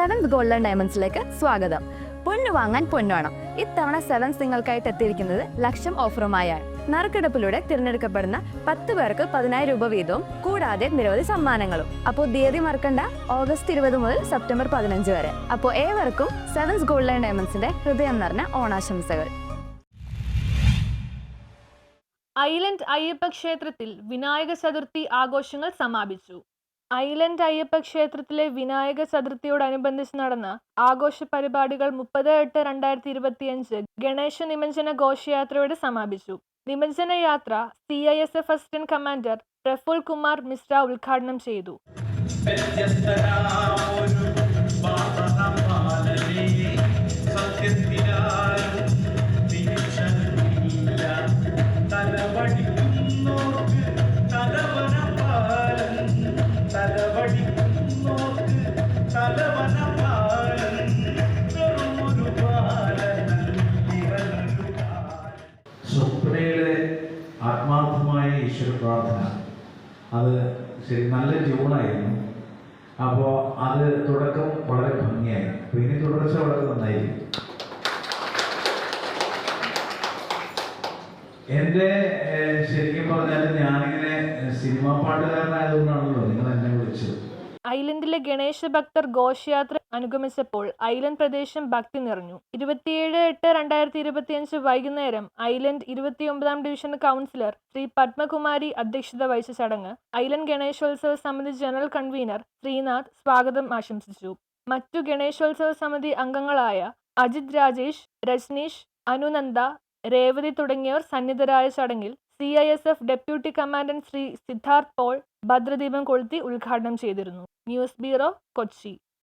Seventh golden ഡയമണ്ട്സിലേക്ക് സ്വാഗതം. പൊന്നു വാങ്ങാൻ പൊന്നുവേണം ഇത്തവണ സെവൻസ് നിങ്ങൾക്കായിട്ട് എത്തിയിരിക്കുന്നത് ലക്ഷം ഓഫറുമായാണ് നറുക്കെടുപ്പിലൂടെ തിരഞ്ഞെടുക്കപ്പെടുന്ന പത്ത് പേർക്ക് പതിനായിരം രൂപ വീതവും കൂടാതെ നിരവധി സമ്മാനങ്ങളും. അപ്പോൾ തീയതി മറക്കണ്ട ഓഗസ്റ്റ് ഇരുപത് മുതൽ സെപ്റ്റംബർ പതിനഞ്ച് വരെ. അപ്പോൾ ഏവർക്കും സെവൻസ് ഗോൾഡൻ ഡയമണ്ട്സിന്റെ ഹൃദയം നിറഞ്ഞ ഓണാശംസകൾ. ഐലൻഡ് അയ്യപ്പ ക്ഷേത്രത്തിൽ വിനായക ചതുർത്ഥി ആഘോഷങ്ങൾ സമാപിച്ചു. ഐലൻഡ് അയ്യപ്പ ക്ഷേത്രത്തിലെ വിനായക ചതുർത്ഥിയോടനുബന്ധിച്ച് നടന്ന ആഘോഷ പരിപാടികൾ മുപ്പത് എട്ട് രണ്ടായിരത്തി ഇരുപത്തിയഞ്ച് ഗണേശ നിമഞ്ജന ഘോഷയാത്രയോടെ സമാപിച്ചു. നിമഞ്ജന യാത്ര C I S F assistant commander Praful Kumar Mishra ഉദ്ഘാടനം ചെയ്തു. ആത്മാർത്ഥമായ ഈശ്വര പ്രാർത്ഥന. അത് ശരി നല്ല ട്യൂണായിരുന്നു. അപ്പോൾ അത് തുടക്കം വളരെ ഭംഗിയായിരുന്നു അപ്പോൾ ഇനി തുടർച്ച വളരെ നന്നായിരിക്കും. എന്റെ ശരിക്കും പറഞ്ഞാൽ ഞാനിങ്ങനെ സിനിമാ പാട്ടുകാരനായതുകൊണ്ടാണല്ലോ നിങ്ങൾ എന്നെ വിളിച്ചത്. ഐലൻഡിലെ ഗണേശ ഭക്തർ ഘോഷയാത്ര അനുഗമിച്ചപ്പോൾ ഐലൻഡ് പ്രദേശം ഭക്തി നിറഞ്ഞു. ഇരുപത്തിയേഴ് എട്ട് രണ്ടായിരത്തി ഇരുപത്തിയഞ്ച് വൈകുന്നേരം ഐലൻഡ് ഇരുപത്തിയൊമ്പതാം ഡിവിഷൻ കൗൺസിലർ ശ്രീ പത്മകുമാരി അധ്യക്ഷത വഹിച്ച ചടങ്ങ് ഐലൻഡ് ഗണേശോത്സവ സമിതി ജനറൽ കൺവീനർ ശ്രീനാഥ് സ്വാഗതം ആശംസിച്ചു. മറ്റു ഗണേശോത്സവ സമിതി അംഗങ്ങളായ അജിത് രാജേഷ് രജനീഷ് അനുനന്ദ രേവതി തുടങ്ങിയവർ സന്നിധരായ ചടങ്ങിൽ C I S F deputy commandant Shri Siddharth Paul ഭദ്രദീപം കൊളുത്തി ഉദ്ഘാടനം ചെയ്തിരുന്നു. News bureau Kochi.